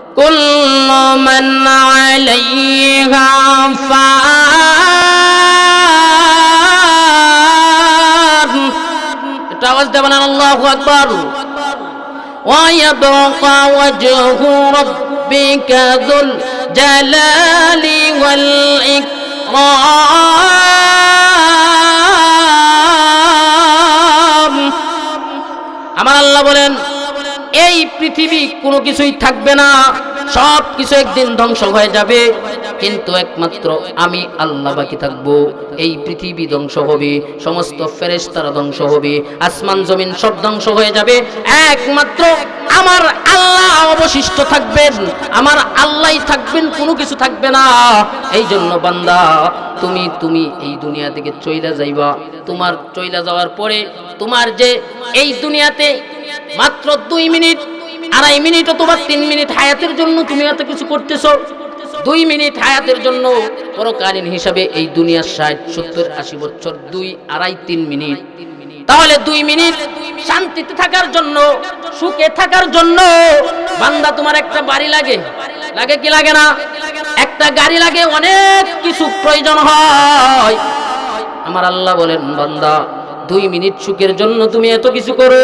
كل من عليها فان تاوز دبنا الله أكبر ويبقى وجه ربك ذو الجلال والإكرام أمر الله بولين এই পৃথিবী কোনো কিছুই থাকবে না। সব কিছু একদিন ধ্বংস হয়ে যাবে। কিন্তু একমাত্র আমি আল্লাহ বাকি থাকব। এই পৃথিবী ধ্বংস হবে, সমস্ত ফেরেশতারা ধ্বংস হবে, আসমান, জমিন সব ধ্বংস হয়ে যাবে। একমাত্র আমার আল্লাহ অবশিষ্ট থাকবেন। আমার আল্লাহই থাকবেন, কোনো কিছু থাকবে না। এই জন্য বান্দা, তুমি তুমি এই দুনিয়া থেকে চইলা যাইবা। তোমার চইলা যাওয়ার পরে তোমার যে এই দুনিয়াতে মাত্র দুই মিনিট, আড়াই মিনিট অথবা তিন মিনিট হায়াতের জন্য তুমি এত কিছু করতেছো। দুই মিনিট হায়াতের জন্য পরকালীন হিসাবে এই দুনিয়ার ষাট, সত্তর, আশি বছর দুই, আড়াই, তিন মিনিট। তাহলে দুই মিনিট শান্তিতে থাকার জন্য, সুখে থাকার জন্য বান্দা তোমার একটা বাড়ি লাগে। লাগে কি লাগে না? একটা গাড়ি লাগে, অনেক কিছু প্রয়োজন হয়। আমার আল্লাহ বলেন, বান্দা দুই মিনিট সুখের জন্য তুমি এত কিছু করো।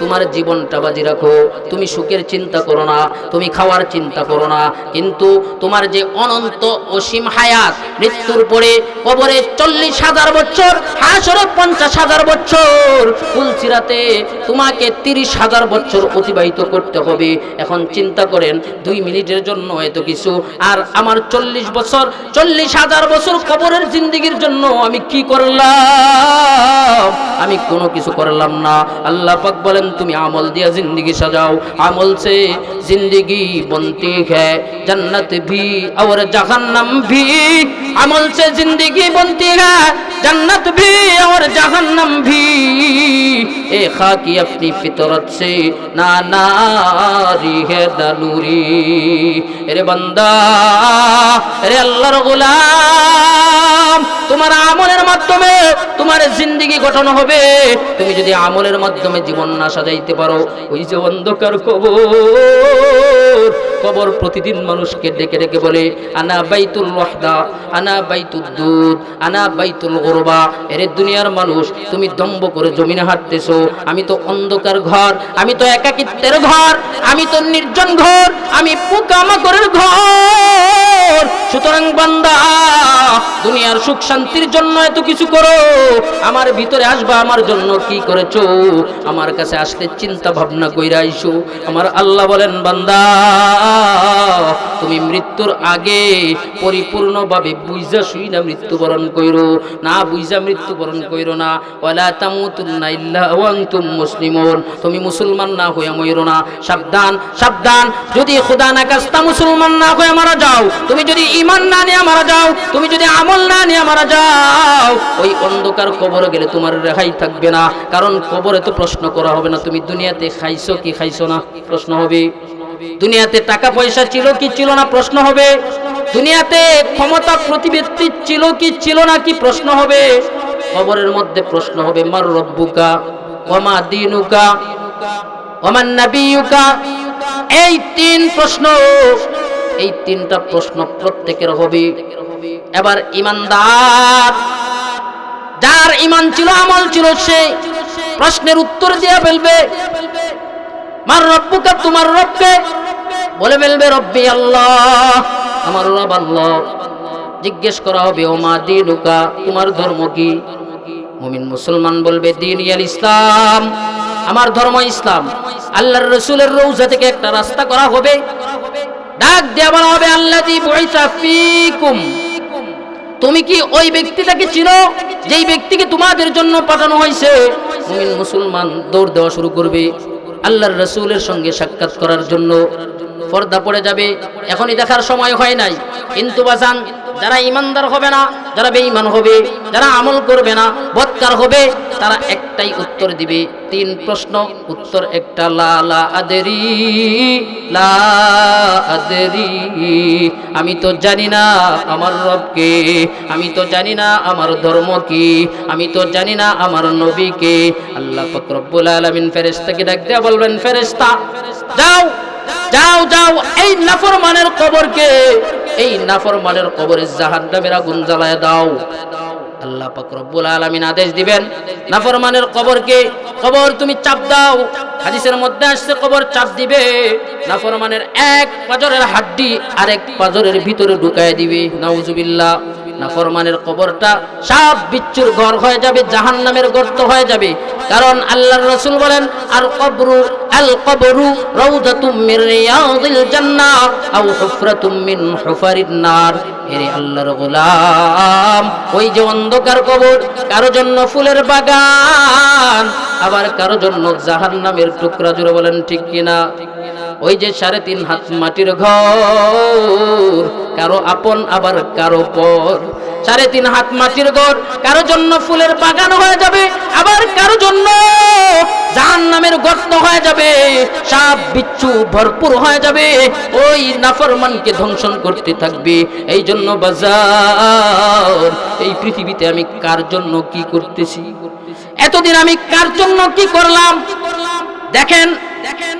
তোমার জীবনটা বাজি রাখো। তুমি সুখের চিন্তা করো না, তুমি খাওয়ার চিন্তা করো না। কিন্তু তোমার যে অনন্ত অসীম হায়াত, মৃত্যুর পরে কবরে চল্লিশ হাজার বছর, হাসরে পঞ্চাশ হাজার বছর, ফুলসিরাতে তোমাকে তিরিশ হাজার বছর অতিবাহিত করতে হবে। এখন চিন্তা করেন, দুই মিনিটের জন্য এত কিছু। আর আমার চল্লিশ বছর, চল্লিশ হাজার বছর কবরের জিন্দিগির জন্য আমি কি করলাম? আমি কোনো কিছু করলাম না। আল্লাহ পাক বলেন তুমি আমল দিয়া জিন্দগি সাজাও। আমল সে জিন্দগি বন্তি হ্যাঁ ভি আওর জাহান্নাম ভি। আমল সে জিন্দগি বন্তি হ্যাঁ ভি আওর জাহান্নাম ভি। তোমার আমলের মাধ্যমে তোমার জিন্দগি জিন্দিগি গঠন হবে? তুমি যদি আমলের মাধ্যমে জীবন না সাজাইতে পারো, ওই যে অন্ধকার কবর। কবর প্রতিদিন মানুষকে ডেকে ডেকে বলে, আনা বাইতুল ওয়াহদা, আনা বাইতুল দুধ আনা বাইতুল গরবা। এর দুনিয়ার মানুষ, তুমি দম্ব করে জমিনে হাঁটতেছো। আমি তো অন্ধকার ঘর, আমি তো একাকিত্বের ঘর, আমি তো নির্জন ঘর, আমি পোকামাকড়ের ঘর। সুতরাং বান্দা, দুনিয়ার সুখ শান্তির জন্য এত কিছু করো। আমার ভিতরে আসবা, আমার জন্য কি করেছ? আমার কাছে আসতে চিন্তা ভাবনা কইরা আইসো। আমার আল্লাহ বলেন, বান্দা তুমি মৃত্যুর আগে পরিপূর্ণভাবে বুঝা শুই না মৃত্যুবরণ কইরো। না বুঝা মৃত্যুবরণ কইরো না। ওয়ালা তামুতুন্না ইল্লা ওয়া আনতুম তুমি মুসলমান না হইয়া মইরো না। সাবধান সাবধান। যদি খোদা না কাস্তা মুসলমান না হয়ে মারা যাও, তুমি যদি ঈমান না নিয়ে মারা যাও, তুমি যদি আমল না নিয়ে মারা যাও, ওই অন্ধকার কবরে গেলে তোমার রেহাই থাকবে না। কারণ কবরে তো প্রশ্ন করা হবে না, তুমি দুনিয়াতে খাইছো কি খাইছো না? প্রশ্ন হবে। দুনিয়াতে টাকা পয়সা ছিল কি ছিল না প্রশ্ন হবে। দুনিয়াতে ক্ষমতা প্রতিবেত্তি ছিল কি ছিল না কি প্রশ্ন হবে। খবরের মধ্যে প্রশ্ন হবে, মার রব্বুকা, ওমা দিনুকা, ওমান নাবিয়ুকা? এই তিন প্রশ্ন, এই তিনটা প্রশ্ন প্রত্যেকের হবে। এবার ইমানদার, যার ইমান ছিল, আমল ছিল সে প্রশ্নের উত্তর দিয়ে ফেলবে। মার রব্বুকা, তোমার রবকে বলে ফেলবে, রব্বি আল্লাহ, আমার রব আল্লাহ। জিজ্ঞেস করা হবে ও মা দিনুকা, তোমার ধর্ম কি? মুমিন মুসলমান বলবে, দিন ইয়াল ইসলাম, আমার ধর্ম ইসলাম। আল্লাহর রসুলের রৌজা থেকে একটা রাস্তা করা হবে। ডাক দেওয়া বলা হবে আল্লাহ ফিকুম। তুমি কি ওই ব্যক্তিটাকে চিনো, যেই ব্যক্তিকে তোমাদের জন্য পাঠানো হয়েছে? মুমিন মুসলমান দৌড় দেওয়া শুরু করবে। আল্লাহর রসুলের সঙ্গে সাক্ষাৎ করার জন্য। পর্দা পড়ে যাবে। এখনই দেখার সময় হয় নাই। কিন্তু বাজান যারা ইমানদার হবে না, যারা বেঈমান হবে, যারা আমল করবে না, বৎকার হবে, তারা একটাই উত্তর দিবে, তিন প্রশ্ন, উত্তর একটা, লা লা, আদেরি লা, আদেরি। আমি তো জানি না আমার রবকে আমি তো জানি না আমার ধর্ম কি, আমি তো জানি না আমার নবীকে আল্লাহ পাক রব্বুল আলামিন ফেরেশতাকে ডাক দেয়া বলবেন, ফেরেশতা, যাও যাও যাও, এই নাফরমানের কবরকে এই নাফরমানের কবরে জাহান্নামের আগুন জ্বালায় দাও। আল্লাহ পাক রব্বুল আলামিন আদেশ দিবেন, নাফরমানের কবরকে, কবর তুমি চাপ দাও। হাদিসের মধ্যে আসছে, কবর চাপ দিবে। নাফরমানের এক পাজরের হাড্ডি আরেক পাজরের ভিতরে ঢুকায় দিবে। নাউজুবিল্লাহ। নাফরমানের কবরটা সাপ বিচ্ছুর ঘর হয়ে যাবে, জাহান্নামের গর্ত হয়ে যাবে। কারণ আল্লাহর রাসূল বলেন আর কবরু, আল কবরু ওই যে অন্ধকার কবর, কারও জন্য ফুলের বাগান, আবার কারও জন্য জাহান্নামের টুকরা জুড়ে বলেন, ঠিক কিনা? ওই যে সাড়ে তিন হাত মাটির ঘর, কারও আপন আবার কারও পর। সাড়ে তিন হাত মাটির ঘর, কারও জন্য ফুলের বাগান হয়ে যাবে, আবার কারও জন্য জাহান নামের গর্ত হয়ে যাবে সাপ বিচ্ছু ভরপুর হয়ে যাবে। ওই নাফরমানকে ধ্বংসন করতে থাকবে। এই জন্য বাজার, এই পৃথিবীতে আমি কার জন্য কি করতেছি? এতদিন আমি কার জন্য কি করলাম? দেখেন দেখেন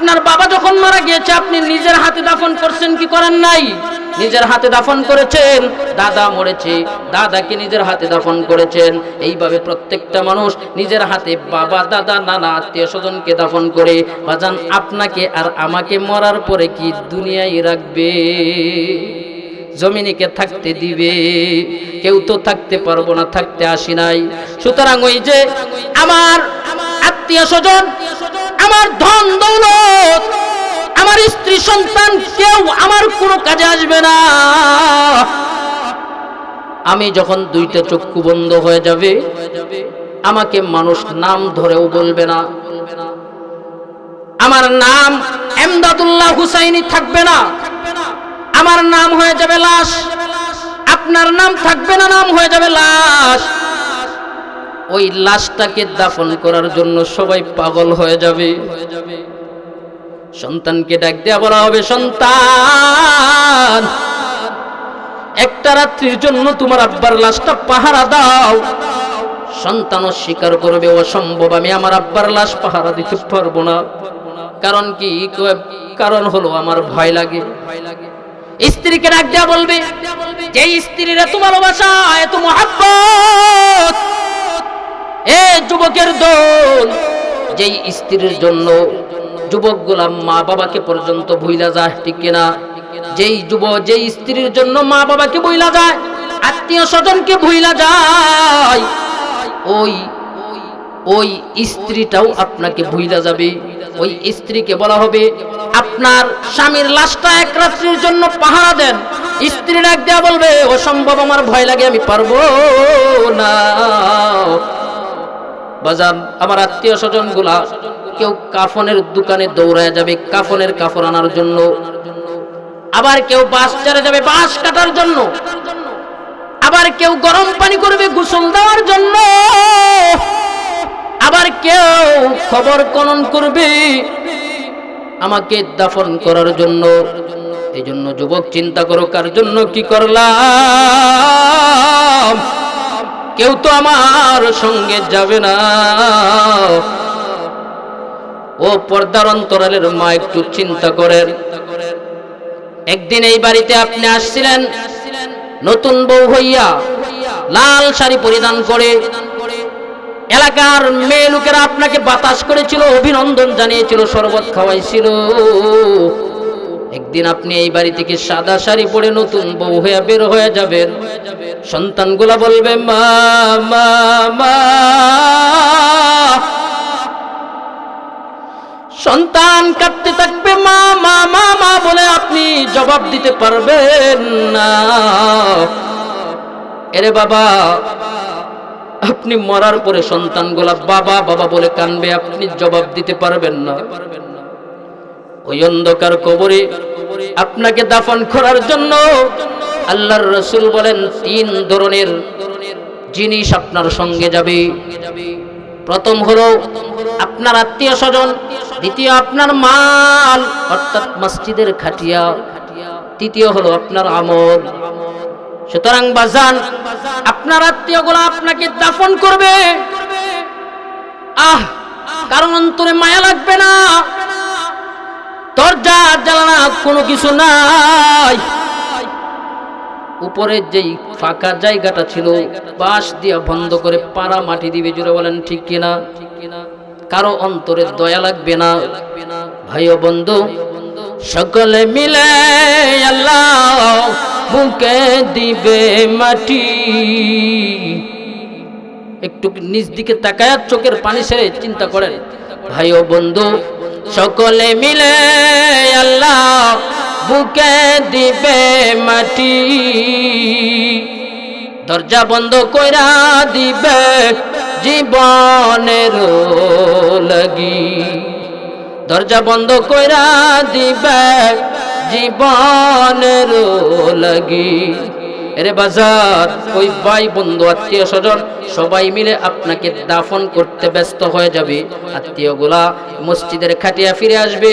আপনার বাবা যখন মারা গিয়েছে, আপনি নিজের হাতে দাফন করছেন, কি করেন নাই? নিজের হাতে দাফন করেছেন, দাদা মরেছে, দাদাকে নিজের হাতে দাফন করেছেন। এইভাবে প্রত্যেকটা মানুষ নিজের হাতে বাবা, দাদা, নানা, আত্মীয় স্বজনকে দাফন করে, বাজান, আপনাকে আর আমাকে মরার পরে কি দুনিয়ায় রাখবে? জমিনিকে থাকতে দিবে? কেউ তো থাকতে পারব না, থাকতে আসি নাই। সুতরাং ওই যে আমার আত্মীয় স্বজন আমার ধন দৌলত, আমার স্ত্রী সন্তান, কেউ আমার কোনো কাজে আসবে না। আমি যখন দুইটা চক্ষু বন্ধ হয়ে যাবে, আমাকে মানুষ নাম ধরেও বলবে না। আমার নাম এমদাদুল্লাহ হুসাইনি থাকবে না। আমার নাম হয়ে যাবে লাশ। আপনার নাম থাকবে না, নাম হয়ে যাবে লাশ। ওই লাশটাকে দাফন করার জন্য সবাই পাগল হয়ে যাবে। সন্তানকে ডাক দেওয়া বলা হবে, সন্তান, একটা রাত্রির জন্য তোমার আব্বার লাশটা পাহারা দাও। সন্তান স্বীকার করবে, অসম্ভব, আমি আমার আব্বার লাশ পাহারা দিতে পারব না। কারণ কি? কারণ হলো আমার ভয় লাগে। স্ত্রীকে ডাক দেওয়া বলবে যে স্ত্রীরা তোমার ভালোবাসা, এত মহাব্বত এ যুবকের দল, যেই স্ত্রীর জন্য যুবক যুবকগুলা মা বাবাকে পর্যন্ত ভুইলা যায়, ঠিক কিনা? যেই যুব, যেই স্ত্রীর জন্য মা বাবাকে ভুইলা যায় আত্মীয় স্বজনকে ভুইলা যায়, ওই ওই স্ত্রীটাও আপনাকে ভুইলা যাবে। ওই স্ত্রীকে বলা হবে, আপনার স্বামীর লাশটা এক রাত্রির জন্য পাহারা দেন। স্ত্রী ডাক দেওয়া বলবে, অসম্ভব, আমার ভয় লাগে, আমি পারব না। বাজার আমার আত্মীয় স্বজনগুলা কেউ কাফনের দোকানে দৌড়ায় যাবে, কাফনের কাফন আনার জন্য। আবার কেউ বাস চারে যাবে, বাস কাটার জন্য। আবার কেউ গরম পানি করবে, গোসল দেওয়ার জন্য। আবার কেউ খবর কনন করবে, আমাকে দাফন করার জন্য। এই জন্য যুবক, চিন্তা করো, কার জন্য কি করলাম? কেউ তো আমার সঙ্গে যাবে না। ও পর্দার অন্তরালের মা একটু চিন্তা করেন। একদিন এই বাড়িতে আপনি আসছিলেন, নতুন বউ হইয়া লাল শাড়ি পরিধান করে। এলাকার মেয়ে লোকেরা আপনাকে বাতাস করেছিল, অভিনন্দন জানিয়েছিল, শরবত খাওয়াইছিল। একদিন আপনি এই বাড়ি থেকে সাদা শাড়ি পরে নতুন বউ হয়ে বের হয়ে যাবেন। সন্তানগুলা বলবে, মা মা মা। সন্তান কাটতে থাকবে, মা মা মা মা, বলে আপনি জবাব দিতে পারবেন না। এরে বাবা, আপনি মরার পরে সন্তানগুলা বাবা বাবা বলে কানবে, আপনি জবাব দিতে পারবেন না। ওই অন্ধকার কবরে আপনাকে দাফন করার জন্য আল্লাহর রসুল বলেন, তিন ধরনের জিনিস আপনার সঙ্গে যাবে। প্রথম হলো আপনার আত্মীয় স্বজন, দ্বিতীয় আপনার মাল, অর্থাৎ মসজিদের খাটিয়া। তৃতীয় হলো আপনার আমল। সুতরাং বাজান, আপনার আত্মীয়গুলো আপনাকে দাফন করবে। আহ, কারণ অন্তরে মায়া লাগবে না। দরজা জ্বালানা কোনো কিছু নাই। উপরের যেই ফাঁকা জায়গাটা ছিল, বাঁশ দিয়া বন্ধ করে পাড়া মাটি দিবে জুড়ে বলেন, ঠিক কিনা? কারও অন্তরে দয়া লাগবে না। ভাই বন্ধু, সকলে মিলে আল্লাহ বুকে দিবে মাটি। একটু নিজ দিকে তাকায় চোখের পানি সেরে চিন্তা করেন। ভাই বন্ধু সকলে মিলে আল্লাহ বুকে দিবে মাটি। দরজা বন্ধ কইরা দিবে জীবনের লাগি। দরজা বন্ধ কইরা দিবে জীবনের লাগি। এরে বাজার, ওই ভাই বন্ধু, আত্মীয় স্বজন, সবাই মিলে আপনাকে দাফন করতে ব্যস্ত হয়ে যাবে। আত্মীয়গুলা মসজিদের খাটিয়া ফিরে আসবে,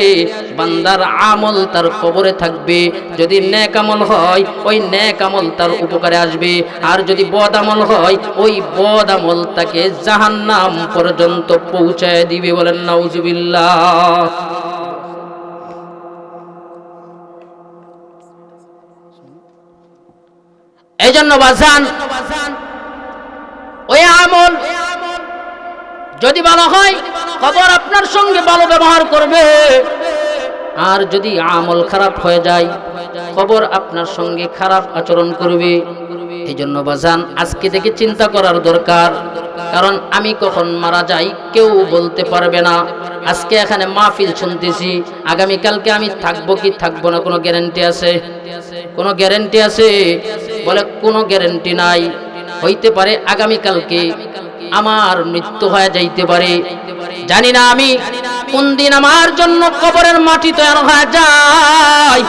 বান্দার আমল তার কবরে থাকবে। যদি ন্যাক আমল হয়, ওই ন্যাক আমল তার উপকারে আসবে। আর যদি বদ আমল হয়, ওই বদ আমল তাকে জাহান্নাম পর্যন্ত পৌঁছায় দিবে বলেন নাউজুবিল্লাহ। এই জন্য বাজান, ওই আমল যদি ভালো হয়, খবর আপনার সঙ্গে ভালো ব্যবহার করবে। আর যদি আমল খারাপ হয়ে যায়, খবর আপনার সঙ্গে খারাপ আচরণ করবে। এই জন্য বাজান আজকে থেকে চিন্তা করার দরকার। কারণ আমি কখন মারা যাই কেউ বলতে পারবে না। আজকে এখানে মাহফিল শুনতেছি, আগামীকালকে আমি থাকব কি থাকব না, কোনো গ্যারেন্টি আছে? কোনো গ্যারেন্টি আছে? বলে কোনো গ্যারেন্টি নাই। হইতে পারে আগামীকালকে আমার মৃত্যু হয়ে যাইতে পারে। জানি না আমি কোন দিন আমার জন্য কবরের মাটি তৈরি হয়ে যায়।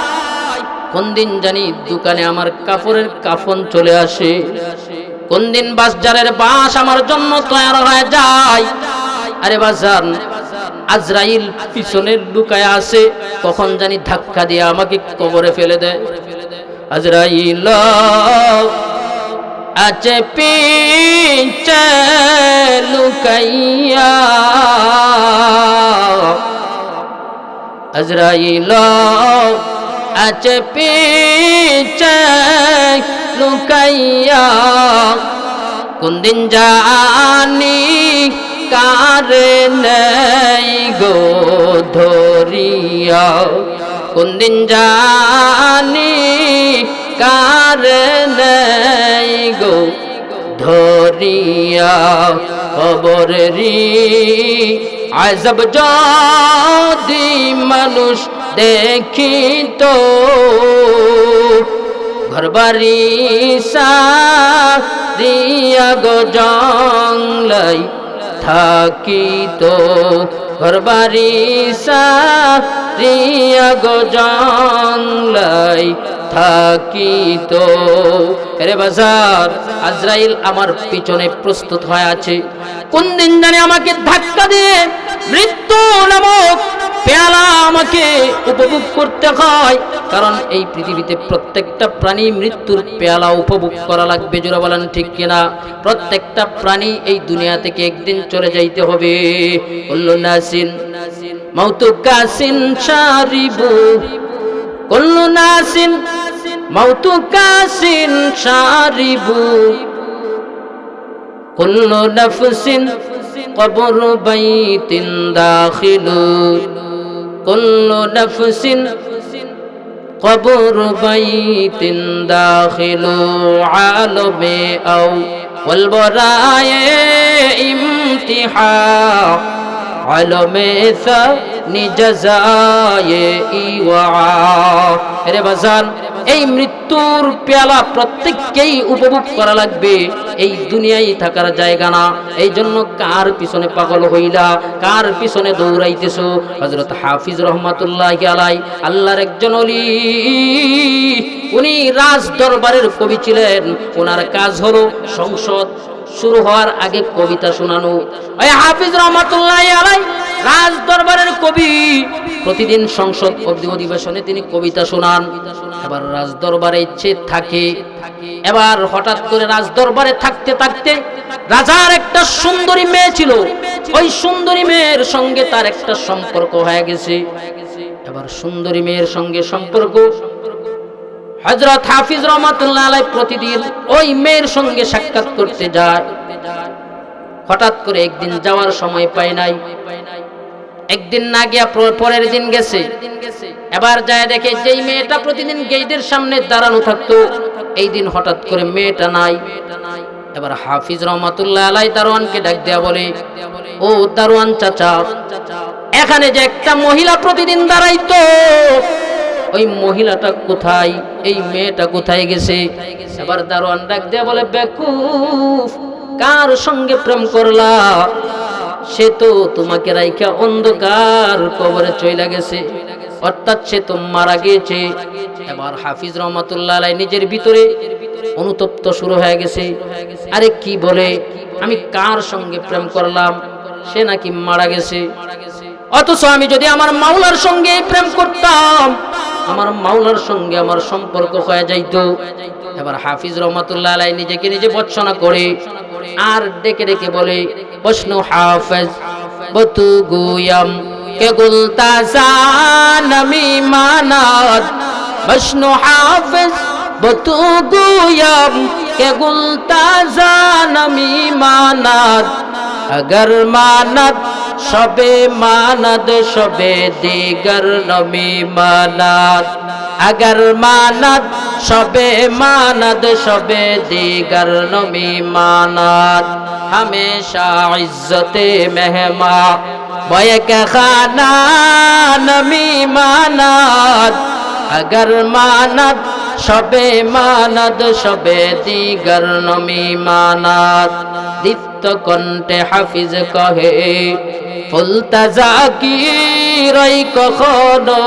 কোন দিন জানি দোকানে আমার কাপড়ের কাফন চলে আসে? কোন দিন বাসজারের বাস আমার জন্য তৈরি হয়ে যায়? আরে বাজার আজরাইল পিছনের লুকায় আসে কখন জানি ধাক্কা দিয়ে আমাকে কবরে ফেলে দেয়। আজরাইল, আছে পিছে লুকাইয়া। আজরাইল পিছে লুকাইয়া, কোন দিন জানি কারে নেই গো ধরিয়া। কোন দিন জানি কারে নেই গো ধরিয়া। খবরেরি আজব যদি মানুষ দেখিত ঘরবাড়ি সারিয়া গো জংলাই থাকিত ঘরবাড়ি সারিয়া গো জংলাই থাকিত রে বাজার, আজরাইল আমার পিছনে প্রস্তুত হয়ে আছে। কোন দিন জানে আমাকে ধাক্কা দিয়ে মৃত্যু নামক পেয়ালা আমাকে উপভোগ করতে হয়। কারণ এই পৃথিবীতে প্রত্যেকটা প্রাণী মৃত্যুর পেয়ালা উপভোগ করা লাগবে, জোরা বলেন ঠিক কিনা? প্রত্যেকটা প্রাণী এই দুনিয়া থেকে একদিন চলে যাইতে হবে। নাসিন মাউতু কাসিন শারিবু মাউতু কাসিন কবর দাখিলু। كل نفس قبر بيت داخل عالم أو والبرايا امتحان. আলমে রে এই মৃত্যুর পেয়ালা প্রত্যেককেই উপভোগ করা লাগবে। এই দুনিয়ায় থাকার জায়গা না। এই জন্য কার পিছনে পাগল হইলা? কার পিছনে দৌড়াইতেছ? হজরত হাফিজ রহমাতুল্লাহ আলাই, আল্লাহর একজন অলি উনি রাজ দরবারের কবি ছিলেন। ওনার কাজ হলো সংসদ শুরু হওয়ার আগে কবিতা শোনানো। হাফিজ রহমাতুল্লাহ রাজ দরবারের কবি। প্রতিদিন সংসদ অধিবেশনে তিনি কবিতা শোনান। এবার রাজ দরবারে ইচ্ছে থাকে। এবার হঠাৎ করে রাজ দরবারে থাকতে থাকতে রাজার একটা সুন্দরী মেয়ে ছিল। ওই সুন্দরী মেয়ের সঙ্গে তার একটা সম্পর্ক হয়ে গেছে। এবার সুন্দরী মেয়ের সঙ্গে সম্পর্ক হজরত হাফিজ রহমাতুল্লাহ প্রতিদিন ওই মেয়ের সঙ্গে সাক্ষাৎ করতে যায়। হঠাৎ করে একদিন যাওয়ার সময় পায় নাই। একদিন না গিয়া পরের দিন গেছে। এবার যায় দেখে যেই মেয়েটা প্রতিদিন গেইটের সামনে দাঁড়ানো থাকতো, এই দিন হঠাৎ করে মেয়েটা নাই। এবার হাফিজ রহমাতুল্লাহ আলাই দারোয়ানকে ডাক দেয়া বলে, ও দারোয়ান চাচা, এখানে যে একটা মহিলা প্রতিদিন দাঁড়াইতো ওই মহিলাটা কোথায়? এই মেয়েটা কোথায় গেছে? এবার দারোয়ান ডাক দেয়া বলে, বেকুফ, কার সঙ্গে প্রেম করলা? সে তো তোমাকে রাইখা অন্ধকার কবরে চইলা গেছে। অর্থাৎ সে তো মারা গিয়েছে। এবার হাফিজ রহমাতুল্লাহ নিজের ভিতরে অনুতপ্ত শুরু হয়ে গেছে। আরে কি বলে? আমি কার সঙ্গে প্রেম করলাম? সে নাকি মারা গেছে। অথচ আমি যদি আমার মাওলার সঙ্গে প্রেম করতাম আমার মাওলার সঙ্গে আমার সম্পর্ক হয়ে যাইত। এবার হাফিজ রহমতুল্লাহ আলাই নিজেকে নিজে বর্ষনা করে, আর ডেকে ডেকে বলে প্রশ্ন হাফেজ বতু গুয়াম কে গুলতা জানমি মানাত? বসনু হাফেজ বতু গুয়াম کہ گلتا زانمی ماند اگر মানত, সবে মানদ সবে দিগর নমি মানাদ আগর মানাদ সবে মানাদ সবে দিগর নমি মানাদ হমেশা ইজ্জতে মেহমা বয়ক খানা নমি মানাদ আগর মানাদ সবে মানদ, সবে দিগর নমি মানাত দীপ্ত কণ্ঠে হাফিজ কহে ফুলতা জাকি রই কখনো?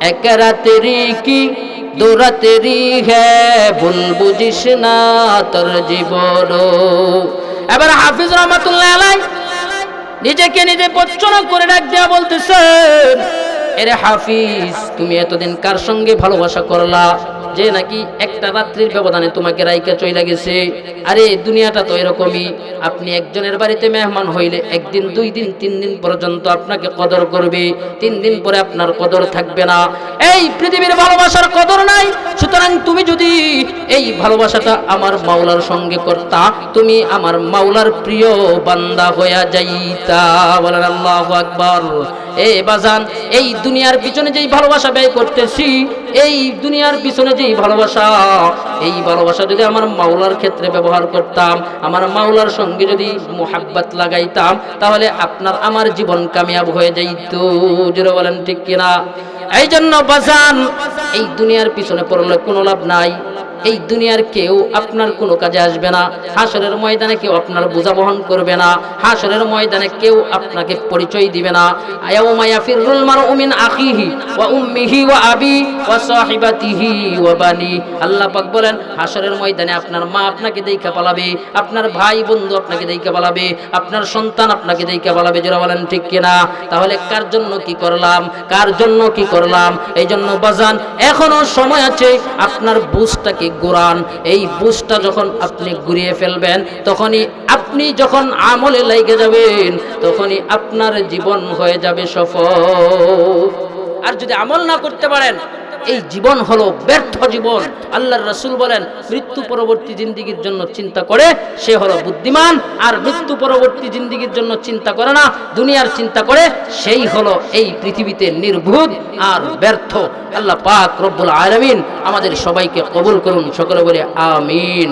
এক রাতেরি কি, দু রাতেরি হে, ভুল বুঝিস না তোর জীবন এবার হাফিজ রহমাতুল্লাহ আলাই নিজেকে নিজে বচ্চনা করে ডাক দেওয়া বলতেছেন এরে হাফিজ, তুমি এতদিন কার সঙ্গে ভালোবাসা করলা? যে নাকি একটা রাত্রির ব্যবধানে তোমাকে রাইকা চইলা গেছে? আরে, দুনিয়াটা তো এরকমই। আপনি একজনের বাড়িতে মেহমান হইলে একদিন, দুই দিন, তিন দিন পর্যন্ত আপনাকে কদর করবে। তিন দিন পরে আপনার কদর থাকবে না। এই পৃথিবীর ভালোবাসার কদর নাই। সুতরাং তুমি যদি এই ভালোবাসাটা আমার মাওলার সঙ্গে করতা, তুমি আমার মাওলার প্রিয় বান্দা হইয়া যাইতা। বলেন আল্লাহ আকবর। এ বাজান, এই দুনিয়ার পিছনে যেই ভালোবাসা ব্যয় করতেছি, এই দুনিয়ার পিছনে যেই ভালোবাসা, এই ভালোবাসা যদি আমার মাওলার ক্ষেত্রে ব্যবহার করতাম, আমার মাওলার সঙ্গে যদি মোহাব্বত লাগাইতাম, তাহলে আপনার আমার জীবন কামিয়াব হয়ে যাইত। জোরে বলেন ঠিক কিনা? এই জন্য বাজান, এই দুনিয়ার পিছনে পড়লে কোনো লাভ নাই। এই দুনিয়ার কেউ আপনার কোনো কাজে আসবে না। হাসরের ময়দানে কেউ আপনার বোঝা বহন করবে না। হাসরের ময়দানে কেউ আপনাকে পরিচয় দিবে না। আয়াউমা ইয়াফিরুল মারউ মিন আখিহি ওয়া উম্মিহি ওয়া আবি ওয়া সাহিবাতিহি ওয়া বানি। আল্লাহ পাক বলেন, হাসরের ময়দানে আপনার মা আপনাকে দেইখা পালাবে, আপনার ভাই বন্ধু আপনাকে দেইখা পালাবে, আপনার সন্তান আপনাকে দেইখা পালাবে। যারা বলেন ঠিক কিনা? তাহলে কার জন্য কি করলাম? কার জন্য কি করলাম? এই জন্য বাজান, এখনও সময় আছে আপনার বুঝটাকে গোরান এই বুসটা যখন আপনি ঘুরিয়ে ফেলবেন, তখনই আপনি যখন আমলে লেগে যাবেন, তখনই আপনার জীবন হয়ে যাবে সফল। আর যদি আমল না করতে পারেন, এই জীবন হলো ব্যর্থ জীবন। আল্লাহর রসুল বলেন মৃত্যু পরবর্তী জিন্দিগির জন্য চিন্তা করে, সে হলো বুদ্ধিমান, আর মৃত্যু পরবর্তী জিন্দিগির জন্য চিন্তা করে না, দুনিয়ার চিন্তা করে, সেই হলো এই পৃথিবীতে নির্ভুত আর ব্যর্থ। আল্লাহ পাক রব্বুল আলমিন আমাদের সবাইকে কবুল করুন, সকলে বলে আমিন।